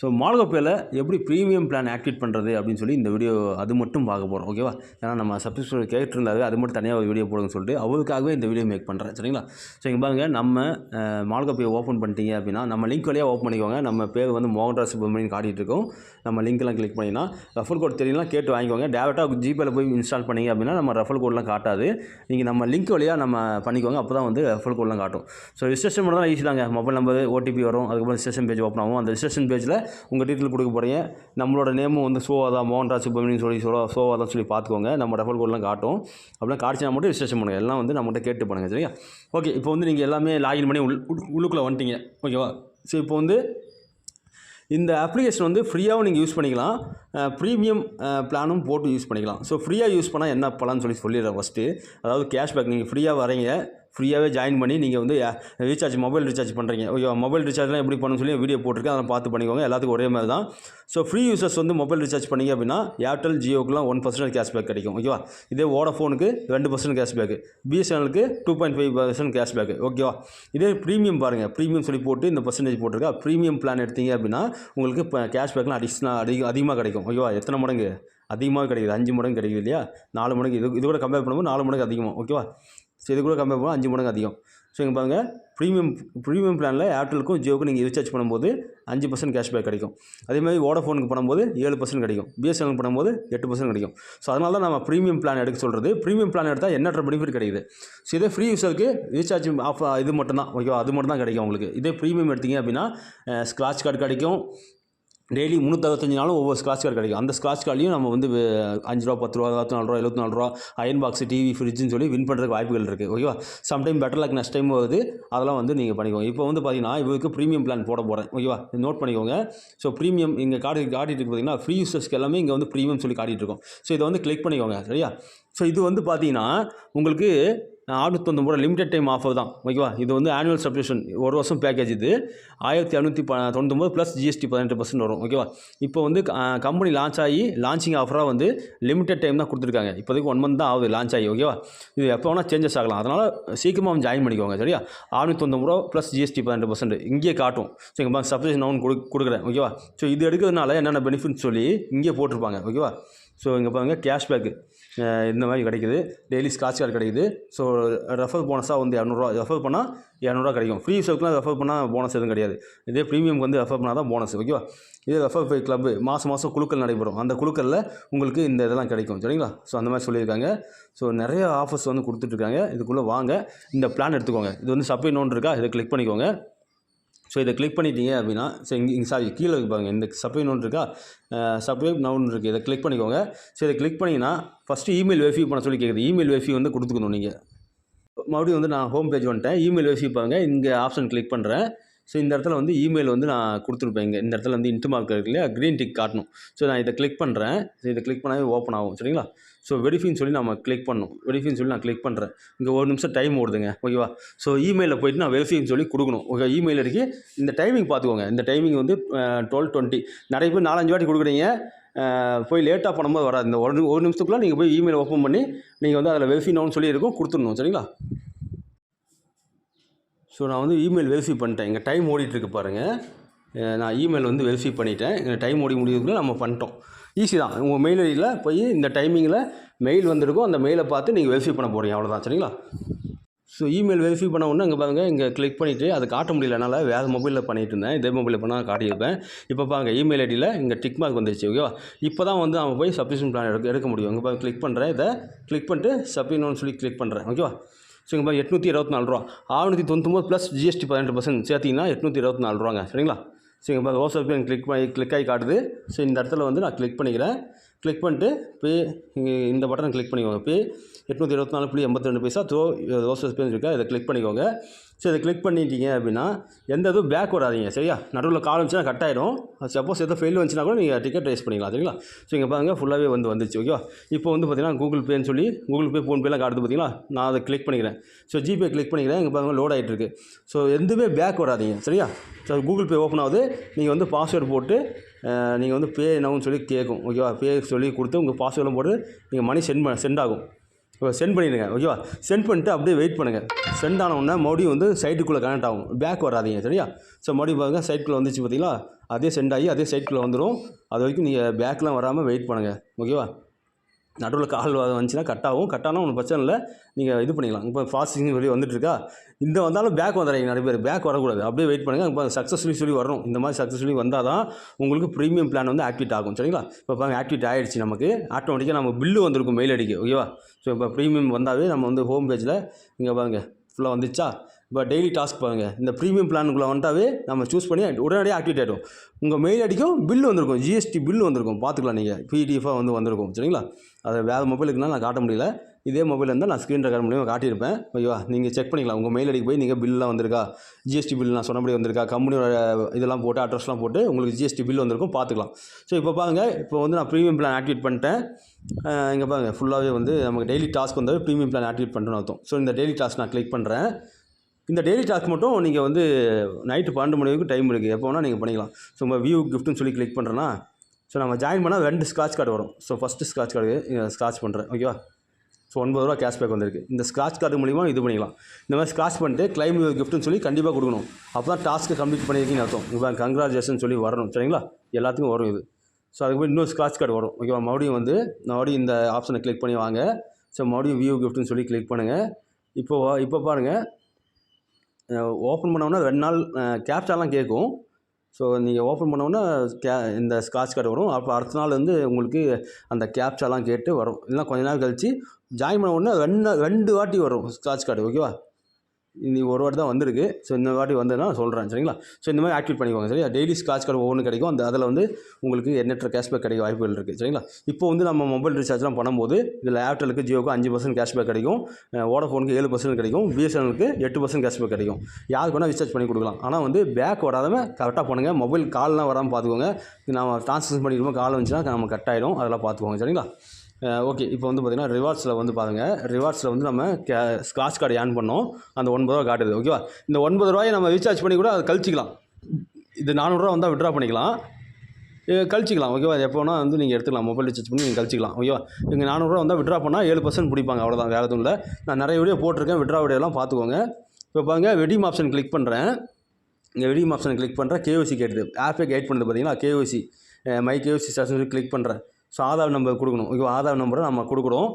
So மால்கோப்பேயில் எப்படி premium plan activate பண்ணுறது அப்படின்னு சொல்லி இந்த வீடியோ அது மட்டும் பார்க்க போகிறோம் ஓகேவா ஏன்னா நம்ம சப்ஸ்கிரிப்ஷன் கேட்டுருந்தாரு அது மட்டும் தனியாக ஒரு வீடியோ போடுங்கன்னு சொல்லிட்டு அவருக்காகவே இந்த வீடியோ மேக் பண்ணுறேன் சரிங்களா? ஸோ இங்கே பாருங்கள் நம்ம மால்கோப்பையை ஓப்பன் பண்ணிட்டீங்க அப்படின்னா நம்ம லிங்க் வழியாக ஓப்பன் பண்ணிக்கோங்க. நம்ம பேர் வந்து மோகன்ராஜ் சுப்ரமணியன் காட்டிகிட்டு இருக்கோம். நம்ம லிங்க்லாம் கிளிக் பண்ணிங்கன்னா ரெஃபர் கோட் தெரியலாம் கேட்டு வாங்கிக்கோங்க. டேரெக்டாக ஜிபேயில் போய் இன்ஸ்டால் பண்ணிங்க அப்படின்னா நம்ம ரெஃபர் கோட்லாம் காட்டாது. நீங்கள் நம்ம லிங்க் வழியாக நம்ம பண்ணிக்கோங்க. அப்போ தான் வந்து ரெஃபர் கோட்லாம் காட்டும். ஸோ ரிஜிஸ்ட்ரேஷன் மட்டும் தான் ஈஸி தாங்க மொபைல் நம்பர் ஓடிபி வரும். அதுக்கப்புறம் ரிஜிஸ்ட்ரேஷன் பேஜ் ஓப்பன் ஆகும். அந்த ரிஜிஸ்ட்ரேஷன் பேஜில் உங்கள் டீட்டெயில் கொடுக்க போகிறீங்க நம்மளோட நேமும் வந்து சோவாதா மோகன்ராஜ் சுப்பமணின்னு சொல்லி சொல்ல சோவாதான் சொல்லி பார்த்துக்கோங்க. நம்ம ரெஃபர் கோட்லாம் காட்டும். அப்படின்னா காட்சினா மட்டும் ரிஜிஸ்ட்ரேஷன் பண்ணுங்கள் எல்லாம் வந்து நம்மகிட்ட கேட்டு பண்ணுங்கள் சரியா? ஓகே இப்போ வந்து நீங்கள் எல்லாமே லாகின் பண்ணி உள் உள்- உள்ளுக்குள்ளே வந்துட்டீங்க. ஓகேவா ஸோ இப்போ வந்து இந்த அப்ளிகேஷன் வந்து ஃப்ரீயாகவும் நீங்கள் யூஸ் பண்ணிக்கலாம். ப்ரீமியம் பிளானும் போட்டு யூஸ் பண்ணிக்கலாம். ஸோ ஃப்ரீயாக யூஸ் பண்ணால் என்ன பலன்னு சொல்லி சொல்லிடுறேன் ஃபஸ்ட்டு அதாவது கேஷ்பேக் நீங்கள் ஃப்ரீயாக வரீங்க ஃப்ரீயாகவே ஜாயின் பண்ணி நீங்கள் வந்து ரீசார்ஜ் மொபைல் ரீசார்ஜ் பண்ணுறீங்க ஓகே மொபைல் ரீசார்ஜ்லாம் எப்படி பண்ணணும்னு சொல்லி வீடியோ போட்டிருக்கேன். அதெல்லாம் பார்த்து பண்ணிக்கோங்க. எல்லாத்துக்கும் ஒரே மாதிரி தான். ஸோ ஃப்ரீ யூசர்ஸ் வந்து மொபைல் ரீசார்ஜ் பண்ணீங்க அப்படின்னா ஏர்டெல் ஜியோக்குலாம் ஒன் பர்சன்ட் கேஷ்பேக் கிடைக்கும். ஓகேவா இதே ஓடஃபோனுக்கு ரெண்டு percent cashback பிஎஸ்என்எலுக்கு two point five percent cashback ஓகேவா இதே ப்ரீமியம் பாருங்கள் ப்ரீமியம் சொல்லி போட்டு இந்த பர்சன்டேஜ் போட்டிருக்கா ப்ரீமியம் பிளான் எடுத்தீங்க அப்படின்னா உங்களுக்கு இப்போ கேஷ்பேக்லாம் அடிஷ்னல் அதிக அதிகமாக கிடைக்கும். ஓகேவா எத்தனை மடங்கு? அதிகமாக கிடைக்குது. அஞ்சு மடங்கு கிடைக்குது இல்லையா? நாலு மடங்கு. இது இது கூட கம்பேர் பண்ணும்போது நாலு மடங்கு அதிகமாக ஓகேவா ஸோ இது கூட கம்பேர் பண்ணும்போது அஞ்சு மடங்கு அதிகம். ஸோ இங்கே பாருங்கள் ப்ரீமியம் ப்ரீமியம் பிளானில் ஏர்டெலுக்கும் ஜியோக்கும் நீங்கள் ரீசார்ஜ் பண்ணும்போது அஞ்சு பர்சன்ட் கேஷ்பேக் கிடைக்கும். அதே மாதிரி வோடஃபோனுக்கு பண்ணும்போது ஏழு பர்சன்ட் கிடைக்கும். பிஎஸ்என்எல் பண்ணும்போது எட்டு பர்சன்ட் கிடைக்கும். ஸோ அதனால தான் நம்ம ப்ரீமியம் பிளான் எடுக்க சொல்கிறது ப்ரீமியம் பிளான் எடுத்தால் எண்ணற்ற பெனிஃபிட் கிடைக்குது? ஸோ இதே ஃப்ரீ யூஸருக்கு ரீசார்ஜ் ஆஃப் இது மட்டும் தான் ஓகேவா அது மட்டும் தான் கிடைக்கும் உங்களுக்கு. இதே ப்ரீமியம் எடுத்தீங்க அப்படின்னா ஸ்க்ராட்ச் கார்டு கிடைக்கும். டெய்லி முந்நூற்றறுபத்தஞ்சு நாளும் ஒவ்வொரு ஸ்க்ராட்ச் கார்டு கிடைக்கும். அந்த ஸ்க்ராட்ச் கார்ட்லையும் நம்ம வந்து அஞ்சு ரூபா பத்து ரூபா இருபத்தி நாலு ரூபா எழுபத்தி நாலு ரூபா அயன் பாக்ஸ் டிவி ஃப்ரிட்ஜுன்னு சொல்லி வின் பண்ணுறதுக்கு வாய்ப்புகள் இருக்குது ஓகேவா sometime better luck next time வருது அதெல்லாம் வந்து நீங்கள் பண்ணிக்கோங்க. இப்போ வந்து பார்த்தீங்கன்னா இவருக்கு ப்ரீமியம் பிளான் போட போகிறேன் ஓகேவா நோட் பண்ணிக்கோங்க. ஸோ ப்ரீமியம் இங்கே காட்டி காட்டிட்டு இருக்கு பார்த்தீங்கன்னா ஃப்ரீ யூசர்ஸ்க்கு எல்லாமே இங்கே வந்து ப்ரீமியம் சொல்லி காட்டிட்டு இருக்கோம். ஸோ இதை வந்து கிளிக் பண்ணிக்கோங்க. சரியா? ஸோ இது வந்து பார்த்தீங்கன்னா உங்களுக்கு ஆறுநூத்தொம்பது ரூபா லிமிடெட் டைம் ஆஃபர் தான். ஓகேவா இது வந்து ஆனுவல் சப்ஸ்கிரிப்ஷன் ஒரு வருஷம் பேக்கேஜ் இது. ஆயிரத்தி அறுநூற்றி ப தொண்ணூத்தொம்பது ப்ளஸ் ஜிஎஸ்டி பதினெட்டு பர்சன்ட் வரும். ஓகேவா இப்போ வந்து கம்பெனி லான்ச் ஆகி லான்ச்சிங் ஆஃபராக வந்து லிமிடெட் டைம் தான் கொடுத்துருக்காங்க. இப்போதைக்கு ஒன் மந்த் தான் ஆகுது லான்ச் ஆகி. ஓகேவா இது எப்போ வேணால் சேஞ்சஸ் ஆகலாம். அதனால் சீக்கிரமாக ஜாயின் பண்ணிக்கோங்க. சரியா? ஆறுநூத்தொம்பது ரூபா ப்ளஸ் ஜிஎஸ்டி பதினெட்டு பர்சன்ட் இங்கேயே காட்டும். ஸோ இங்கே சப்ஸ்கிரிப்ஷன் நான் கொடு கொடுக்குறேன். ஓகேவா ஸோ இது எடுக்கிறதுனால என்னென்ன பெனிஃபிட்ஸ் சொல்லி இங்கேயே போட்டிருப்பாங்க. ஓகேவா ஸோ இங்கே பாருங்கள் கேஷ்பேக்கு இந்த மாதிரி கிடைக்குது. டெய்லி ஸ்க்ராட்ச் கார்டு கிடைக்குது. ஸோ ரெஃபர் போனஸாக வந்து இரநூறுவா. ரெஃபர் பண்ணால் இரநூறுவா கிடைக்கும். ஃப்ரீ சர்க்குலாம் ரெஃபர் பண்ணால் போனஸ் எதுவும் கிடையாது. இதே ப்ரீமியம் வந்து ரெஃபர் பண்ணால் தான் போனஸ் ஓகேவா இதே ரெஃபர் பை கிளப்பு மாதம் மாதம் குழுக்கள் நடைபெறும். அந்த குழுக்களில் உங்களுக்கு இந்த இதெல்லாம் கிடைக்கும் சரிங்களா? ஸோ அந்த மாதிரி சொல்லியிருக்காங்க. ஸோ நிறைய ஆஃபர்ஸ் வந்து கொடுத்துட்ருக்காங்க இதுக்குள்ளே வாங்க. இந்த பிளான் எடுத்துக்கோங்க. இது வந்து சப்ளை நோன் இருக்கா? இதை கிளிக் பண்ணிக்கோங்க. ஸோ இதை கிளிக் பண்ணிட்டீங்க அப்படின்னா ஸோ இங்கே இங்கே சாரி கீழே இருப்பாங்க இந்த சப்ளை நோன் இருக்கா? சப்ளை நவுன் இருக்குது இதை கிளிக் பண்ணிக்கோங்க. ஸோ இதை கிளிக் பண்ணிங்கன்னா ஃபஸ்ட்டு இமெயில் வெரிஃபை பண்ண சொல்லி கேட்குது இமெயில் வெரிஃபை வந்து கொடுத்துக்கணும் நீங்கள் மறுபடியும் வந்து நான் ஹோம் பேஜ் வந்துட்டேன். இமெயில் வெரிஃபை பாருங்க. இங்கே ஆப்ஷன் கிளிக் பண்ணுறேன் ஸோ இந்த இடத்துல வந்து இமெயில் வந்து நான் கொடுத்துருப்பேன். இங்கே இந்த இடத்துல வந்து இன்ட்டு மார்க் இருக்கு இல்லையா க்ரீன் டிக் காட்டணும். ஸோ நான் இதை கிளிக் பண்ணுறேன் ஸோ இதை கிளிக் பண்ணாவே ஓப்பன் ஆகும். சரிங்களா? ஸோ வெரிஃபின்னு சொல்லி நம்ம கிளிக் பண்ணணும். வெரிஃபின்னு சொல்லி நான் கிளிக் பண்ணுறேன் இங்கே ஒரு நிமிஷம் டைம் ஓடுதுங்க. ஓகேவா ஸோ இமெயிலில் போயிட்டு நான் வெரிஃபின்னு சொல்லி கொடுக்கணும். ஓகே இமெயில் இருக்கு. இந்த டைமிங் பார்த்துக்கோங்க. இந்த டைமிங் வந்து டுவெல் டுவெண்ட்டி நிறைய பேர் நாலஞ்சு வாட்டி கொடுக்குறீங்க. போய் லேட்டாக பண்ணும்போது வராது. இந்த ஒரு ஒரு நிமிஷத்துக்குள்ளே நீங்கள் போய் இமெயில் ஓப்பன் பண்ணி நீங்கள் வந்து அதில் வெரிஃபை நோன்னு சொல்லி இருக்கும். கொடுத்துடணும். சரிங்களா? ஸோ நான் வந்து இமெயில் வெரிஃபை பண்ணிட்டேன். எங்கள் டைம் ஓடிட்டுருக்கு பாருங்கள் நான் இமெயில் வந்து வெரிஃபை பண்ணிட்டேன். எங்கள் டைம் ஓடி முடியுதுக்குள்ளே நம்ம பண்ணிட்டோம். ஈஸி தான். உங்கள் மெயில் ஐடியில் போய் இந்த டைமிங்கில் மெயில் வந்திருக்கும் அந்த மெயிலை பார்த்து நீங்கள் வெரிஃபை பண்ண போகிறீங்க அவ்வளோதான் சரிங்களா? ஸோ இமெயில் வெரிஃபை பண்ண உடனே இங்கே பாருங்க இங்கே கிளிக் பண்ணிவிட்டு அதை காட்ட முடியல என்னால் வேறு மொபைலில் பண்ணிட்டு இருந்தேன். இதே மொபைலில் பண்ணால் காட்டியிருப்பேன். இப்போ பாருங்க இமெயில் ஐடியில் இங்கே டிக் மார்க் வந்துருச்சு. ஓகேவா இப்போ தான் வந்து அவன் போய் சப்ஸ்கிரிப்ஷன் பிளான் எடுக்க எடுக்க முடியும். இங்கே பாருங்க கிளிக் பண்ணுறேன் இதை கிளிக் பண்ணிட்டு சப்ளினோன்னு சொல்லி கிளிக் பண்ணுறேன் ஓகேவா ஸோ இங்கே எட்நூற்றி இருபத்தி நாலு ரூபா. ஆறுநூற்றி தொண்ணூத்தொம்பது ப்ளஸ் ஜிஎஸ்டி பதினெட்டு பர்சன்ட் சேர்த்திங்கன்னா எட்நூற்றி இருபத்தி நாலு ரூபாங்க சரிங்களா? ஸோ இங்கே பாருங்க கிளிக் பண்ணி கிளிக் ஆகி காட்டுது. ஸோ இந்த இடத்துல வந்து நான் கிளிக் பண்ணிக்கிறேன். கிளிக் பண்ணிட்டு பே இங்கே இந்த பட்டனை கிளிக் பண்ணிக்கோங்க. பே எட்நூற்றி இருபத்தி நாலு புள்ளி எண்பத்தி ரெண்டு பைசா த்ரோ ரோசஸ் பேர் இருக்கா இதை கிளிக் பண்ணிக்கோங்க. சரி இதை கிளிக் பண்ணிட்டீங்க அப்படின்னா எந்த இதுவும் பேக் வராதீங்க சரியா? நடுவில் கால் வந்துச்சுன்னா கட் ஆகிடும் சப்போஸ் எதோ ஃபெயில் வந்துச்சுன்னா கூட நீங்கள் டிக்கெட் ரேஸ் பண்ணிக்கலாம். சரிங்களா? ஸோ இங்கே பாருங்கள் ஃபுல்லாகவே வந்து வந்துச்சு. ஓகேவா இப்போ வந்து பார்த்தீங்கன்னா கூகுள் பேன்னு சொல்லி கூகுள் பே ஃபோன்பேலாம் காட்டுது பார்த்தீங்களா நான் அதை கிளிக் பண்ணிக்கிறேன். ஸோ ஜிபே கிளிக் பண்ணிக்கிறேன். இங்கே பாருங்கள் லோட் ஆகிட்டு இருக்கு. ஸோ எதுவுமே பேக் வராதீங்க சரியா? ஸோ கூகுள் பே ஓப்பன் ஆகுது. நீங்கள் வந்து பாஸ்வேர்டு போட்டு நீங்கள் வந்து பே என்னன்னு சொல்லி கேட்கும் ஓகேவா பே சொல்லி கொடுத்து உங்கள் பாஸ்வேர்டெலாம் போட்டு நீங்கள் மணி சென்ட் பண்ண சென்ட் ஆகும். இப்போ சென்ட் பண்ணிடுங்க ஓகேவா சென்ட் பண்ணிட்டு அப்படியே வெயிட் பண்ணுங்கள் சென்ட் ஆனவுடனே மறுபடியும் வந்து சைட்டுக்குள்ளே கனெக்ட் ஆகும். பேக் வராதீங்க சரியா? ஸோ மறுபடியும் பாருங்கள் சைட்டுக்குள்ளே வந்துச்சு பார்த்தீங்களா அதே சென்ட் ஆகி அதே சைட்டுக்குள்ளே வந்துடும் அது வரைக்கும் நீங்கள் பேக்லாம் வராமல் வெயிட் பண்ணுங்கள் ஓகேவா நடுவில் கால் வந்துச்சுன்னா கட் ஆகும். கட் ஆனால் ஒன்றும் பிரச்சனை இல்லை. நீங்கள் இது பண்ணிக்கலாம். இப்போ ஃபாஸ்டிங் வெளியே வந்துட்டுருக்கா? இந்த வந்தாலும் பேக் வந்துடுறீங்க நிறைய பேர். பேக் வரக்கூடாது. அப்படியே வெயிட் பண்ணுங்கள் இப்போ சக்ஸஸ்ஃபுல்லி சொல்லி வரணும். இந்த மாதிரி சக்ஸஸ்ஃபுல்லி வந்தால் தான் உங்களுக்கு ப்ரீமியம் பிளான் வந்து ஆக்டிவேட் ஆகும். சரிங்களா? இப்போ பாருங்கள் ஆக்டிவேட் ஆகிடுச்சு நமக்கு. ஆட்டோமேட்டிக்காக நம்ம பில்லு வந்திருக்கும் மெயில் அடிக்க. ஓகேவா ஸோ இப்போ ப்ரீமியம் வந்தாவே நம்ம வந்து ஹோம் பேஜில் இங்கே பாருங்கள் ஃபுல்லாக வந்துச்சா? இப்போ டெய்லி டாஸ்க் பாருங்கள் இந்த ப்ரீமியம் பிளானுக்குள்ளே வந்துட்டாவே நம்ம சூஸ் பண்ணி உடனடியாக ஆக்டிவேட் ஆகிடும் உங்கள் மெயில் அடிக்கும் பில்லு வந்திருக்கும். ஜிஎஸ்டி பில்லு வந்திருக்கும். பார்த்துக்கலாம் நீங்கள் பிடிஎஃபாக வந்து வந்திருக்கும். சரிங்களா? அதை வேறு மொபைலுக்குனா நான் காட்ட முடியல. இதே மொபைல் இருந்தால் நான் ஸ்க்ரீன் ரெக்கார்ட் மூலியமாக காட்டியிருப்பேன். ஓகேவா? நீங்கள் செக் பண்ணிக்கலாம். உங்கள் மெயில் அடிக்கு போய் நீங்கள் பில்லாம் வந்திருக்கா? ஜிஎஸ்டி பில் நான் சொன்னபடி வந்திருக்கா? கம்பெனியோட இதெல்லாம் போட்டு அட்ரஸ்லாம் போட்டு உங்களுக்கு ஜிஎஸ்டி பில் வந்திருக்கும். பார்த்துக்கலாம். ஸோ இப்போ பாருங்க. இப்போ வந்து நான் ப்ரீமியம் பிளான் ஆக்டிவேட் பண்ணிட்டேன். இங்கே பாருங்க. ஃபுல்லாகவே வந்து நமக்கு டெய்லி டாஸ்க் வந்தால் ப்ரீமியம் பிளான் ஆக்டிவேட் பண்ணுறேன்னு அர்த்தம். ஸோ இந்த டெய்லி டாஸ்க் நான் கிளிக் பண்ணுறேன் இந்த டெய்லி டாஸ்க் மட்டும் நீங்கள் வந்து நைட்டு பன்னெண்டு மணி வரைக்கும் டைம் இருக்குது எப்போ வேணால் நீங்கள் பண்ணிக்கலாம். ஸோ உங்கள் வியூ கிஃப்ட்னு சொல்லி கிளிக் பண்ணுறேன்னா ஸோ நம்ம ஜாயின் பண்ணால் ரெண்டு ஸ்க்ராட்ச் கார்டு வரும். So first scratch card scratch பண்ணுறேன் ஓகேவா ஸோ ஒன்பது ரூபா கேஷ்பேக் வந்திருக்கு. இந்த ஸ்க்ராட்ச் கார்டு மூலிமா இது பண்ணிக்கலாம். இந்த மாதிரி ஸ்க்ராட்ச் பண்ணிட்டு கிளைம் கிஃப்ட்னு சொல்லி கண்டிப்பாக கொடுக்கணும். அப்போ தான் டாஸ்க்கு கம்ப்ளீட் பண்ணியிருக்கீங்கன்னு அர்த்தம். இப்போ கங்க்ராச்சுலேஷன் சொல்லி வரணும். சரிங்களா? எல்லாத்துக்கும் வரும் இது. ஸோ அதுக்கு போய் இன்னொரு ஸ்க்ராட்ச் கார்டு வரும். ஓகேவா மறுபடியும் வந்து மறுபடியும் இந்த ஆப்ஷனை கிளிக் பண்ணி வாங்க. ஸோ மறுபடியும் வியூ கிஃப்ட்னு சொல்லி கிளிக் பண்ணுங்கள் இப்போ இப்போ பாருங்கள் ஓப்பன் பண்ணோன்னா ரெண்டு நாள் கேப்சாலாம் கேட்கும். ஸோ நீங்கள் ஓப்பன் பண்ணோன்னா கே இந்த ஸ்காட்ச் கார்டு வரும். அப்போ அடுத்த நாள் வந்து உங்களுக்கு அந்த கேப்சாலாம் கேட்டு வரும். இல்லைனா கொஞ்ச நாள் கழிச்சு ஜாயின் பண்ண உடனே ரெண்டு ரெண்டு வாட்டி வரும் ஸ்காட்ச் கார்டு ஓகேவா இந்த ஒரு வாட்டி தான் வந்திருக்கு. ஸோ இந்த வாட்டி வந்ததுன்னா சொல்கிறேன் சரிங்களா? ஸோ இந்த மாதிரி ஆக்டிவேட் பண்ணிக்கோங்க சரியா? டெய்லி ஸ்காட்ச் கார்டு ஒவ்வொன்று கிடைக்கும். அந்த அதில் வந்து உங்களுக்கு எண்ணற்ற கேஷ்பேக் கிடைக்க வாய்ப்புகள் இருக்குது சரிங்களா? இப்போ வந்து நம்ம மொபைல் ரீசார்ஜ்லாம் பண்ணும்போது இதில் ஏர்டெலுக்கு ஜியோக்கு அஞ்சு பர்சன்ட் கேஷ்பேக் கிடைக்கும். வோடஃபோனுக்கு ஏழு பர்சன்ட் கிடைக்கும். பிஎஸ்என்எலுக்கு எட்டு பர்சன்ட் கேஷ்பேக் கிடைக்கும். யாருக்கு வேணால் ரீசார்ஜ் பண்ணி கொடுக்கலாம். ஆனால் வந்து பேக் வராதவங்க கரெக்டாக பண்ணுங்கள் மொபைல் கால்லாம் வராமல் பார்த்துக்கோங்க. நம்ம ட்ரான்ஸ்லேஷன் பண்ணிக்கிறோமோ கால் வந்துச்சுன்னா நம்ம கட் ஆகிடும் அதெல்லாம் பார்த்துக்கோங்க சரிங்களா? ஓகே. இப்போ வந்து பார்த்தீங்கன்னா ரிவார்ட்ஸில் வந்து பாருங்கள் ரிவார்ட்ஸில் வந்து நம்ம கே ஸ்க்ராட்ச் கார்டு ஏர்ன் பண்ணோம். அந்த ஒன்பது ரூபா காட்டுது. ஓகேவா இந்த ஒன்பது ரூபாயை நம்ம ரீசார்ஜ் பண்ணி கூட அதை கழிச்சிக்கலாம். இது நானூறுரூவா வந்தால் விட்ரா பண்ணிக்கலாம். கழிச்சிக்கலாம். ஓகேவா எப்போனா வந்து நீங்கள் எடுத்துக்கலாம். மொபைல் ரீசார்ஜ் பண்ணி நீங்கள் கழிச்சிக்கலாம். ஓகேவா இங்கே நானூறுரூவா வந்தால் விட்ரா பண்ணால் ஏழு பர்சன்ட் பிடிப்பாங்க. அவ்வளோதான் வேறு எதுவும் இல்லை. நான் நிறைய வீடியோ போட்டிருக்கேன். விட்ரா வீடியோலாம் பார்த்துக்கோங்க. இப்போ பாருங்க வெடிம் ஆப்ஷன் கிளிக் பண்ணுறேன் இங்கே வெடிம் ஆப்ஷன் கிளிக் பண்ணுறேன் கேஓசி கேட்டுது. ஆப்பே கைட் பண்ணுது பார்த்தீங்களா KYC my KYC station click பண்ணுறேன் ஸோ ஆதார் நம்பர் கொடுக்கணும். ஓகே ஆதார் நம்பரை நம்ம கொடுக்குறோம்.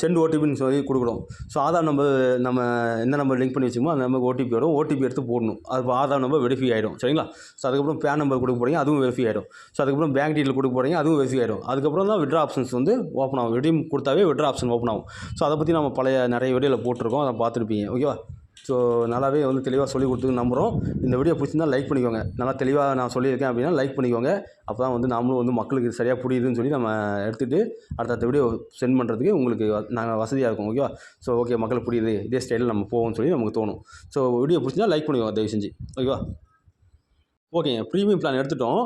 சென்ட் ஓடிபின்னு சொல்லி கொடுக்குறோம். ஸோ ஆதார் நம்பர் நம்ம எந்த நம்பர் லிங்க் பண்ணி வச்சுக்கோமோ அந்த நம்பருக்கு ஓடிபி வரும். ஓடிபி எடுத்து போடணும். அது ஆதார் நம்பர் வெரிஃபை ஆகிடும் சரிங்களா? ஸோ அதுக்கப்புறம் பேன் நம்பர் கொடுக்க போகிறீங்க அதுவும் வெரிஃபை ஆகிடும் ஸோ அதுக்கப்புறம் பேங்க் டீட்டெயில் கொடுக்க போகிறீங்க அதுவும் வெரிஃபை ஆகிடும் அதுக்கப்புறம் தான் விட்ரா ஆப்ஷன்ஸ் வந்து ஓப்பன் ஆகும். ரெடீம் கொடுத்தாவே விட்ரா ஆப்ஷன் ஓப்பன் ஆகும். ஸோ அதை பற்றி நம்ம பழைய நிறைய வீடியோவில் போட்டிருக்கோம். அதை பார்த்துருப்பீங்க. ஓகேவா ஸோ நல்லாவே வந்து தெளிவாக சொல்லி கொடுத்து நம்புகிறோம் இந்த வீடியோ பிடிச்சிருந்தா லைக் பண்ணிக்கோங்க. நல்லா தெளிவாக நான் சொல்லியிருக்கேன் அப்படின்னா லைக் பண்ணிக்கோங்க. அப்போ தான் வந்து நாமளும் வந்து மக்களுக்கு சரியாக புரியுதுன்னு சொல்லி நம்ம எடுத்துகிட்டு அடுத்தடுத்த வீடியோ சென்ட் பண்ணுறதுக்கு உங்களுக்கு நாங்கள் வசதியாக இருக்கும். ஓகேவா ஸோ ஓகே மக்களுக்கு புரியுது. இதே ஸ்டைலில் நம்ம போவோம்னு சொல்லி நமக்கு தோணும். ஸோ வீடியோ பிடிச்சிருந்தா லைக் பண்ணிக்கோங்க. தயவு செஞ்சு. ஓகேவா ஓகேங்க ப்ரீமியம் பிளான் எடுத்துட்டோம்.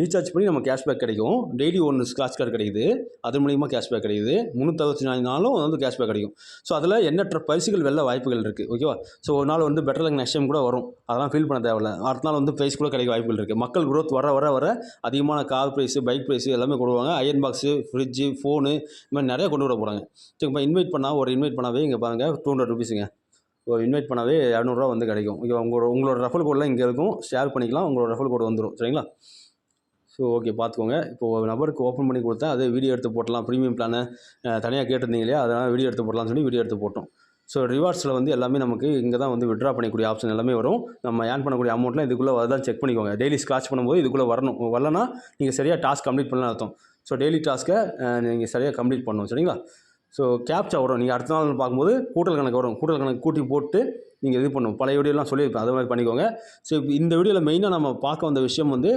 ரீசார்ஜ் பண்ணி நம்ம கேஷ்பேக் கிடைக்கும். டெய்லி ஒன்று ஸ்க்ராச் கார்டு கிடைக்குது. அது மூலியமாக கேஷ்பேக் கிடைக்குது. முந்நூற்றி நாலு நாளும் வந்து கேஷ்பேக் கிடைக்கும். ஸோ அதில் எண்ணற்ற பரிசுகள் வெளில வாய்ப்புகள் இருக்குது ஓகேவா ஸோ ஒரு நாள் வந்து பெட்டர் லக் நெக்ஸ்ட் டைம் கூட வரும். அதெல்லாம் ஃபீல் பண்ண தேவையில்ல. அடுத்த நாள் வந்து ப்ரைஸ் கூட கிடைக்க வாய்ப்புகள் இருக்குது மக்கள் குரோத் வர வர வர அதிகமான கார் ப்ரைஸு பைக் ப்ரைஸு எல்லாமே கொடுவாங்க அயன் பாக்ஸு ஃப்ரிட்ஜு ஃபோனு இந்த மாதிரி நிறைய கொண்டு வர போகிறாங்க ஸோ இப்போ இன்வைட் பண்ணால் ஒரு இன்வைட் பண்ணாவே இங்கே பாருங்கள் டூ ஹண்ட்ரட் ருபீஸுங்க இன்வைட் பண்ணாவே இரநூறுவா வந்து கிடைக்கும். ஓகே உங்களோட உங்களோட ரெஃபல் கோடெலாம் இங்கே இருக்கும். ஷேர் பண்ணிக்கலாம் உங்களோட ரெஃபல் கோடு வந்துடும் சரிங்களா? ஸோ ஓகே பார்த்துக்கோங்க. இப்போ ஒரு நபருக்கு ஓப்பன் பண்ணி கொடுத்தா அதே வீடியோ எடுத்து போட்டலாம். ப்ரீமியம் பிளானை தனியாக கேட்டிருந்தீங்க இல்லையா? அதனால் வீடியோ எடுத்து போடலாம்னு சொல்லி வீடியோ எடுத்து போட்டோம். ஸோ ரிவார்ட்ஸில் வந்து எல்லாமே நமக்கு இங்கே தான் வந்து விட்ரா பண்ணக்கூடிய ஆப்ஷன் எல்லாமே வரும். நம்ம ஏர்ன் பண்ணக்கூடிய அமௌண்ட்லாம் இதுக்குள்ளே வரதான் செக் பண்ணிக்கோங்க. டெய்லி ஸ்க்ராச் பண்ணும்போது இதுக்குள்ளே வரணும். வரலனா நீங்கள் சரியாக டாஸ்க் கம்ப்ளீட் பண்ணலாம் அர்த்தம். ஸோ டெய்லி டாஸ்க்கை நீங்கள் சரியாக கம்ப்ளீட் பண்ணணும். சரிங்களா? ஸோ கேப்சா வரும். நீங்கள் அடுத்த நாள் பார்க்கும்போது கூட்டல் கணக்கு வரும். கூட்டல் கணக்கு கூட்டி போட்டு நீங்கள் இது பண்ணணும். பழைய வீடியோலாம் சொல்லியிருப்பேன். அது மாதிரி பண்ணிக்கோங்க. ஸோ இப்போ இந்த வீடியோவில் மெயினாக நம்ம பார்க்க வந்த விஷயம் வந்து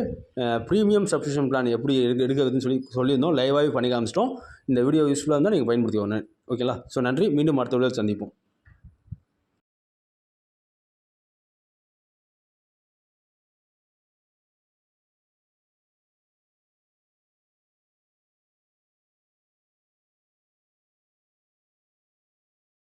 ப்ரீமியம் சப்ஸ்கிரிப்ஷன் பிளான் எப்படி எடுக்க எடுக்கிறதுன்னு சொல்லி சொல்லியிருந்தோம். லைவாகவே பண்ணி காமிச்சிட்டோம். இந்த வீடியோ யூஸ்ஃபுல்லாக இருந்தால் நீங்கள் பயன்படுத்திக்கோங்க. ஓகேங்களா ஸோ நன்றி. மீண்டும் அடுத்த வீடியோவில் சந்திப்போம்.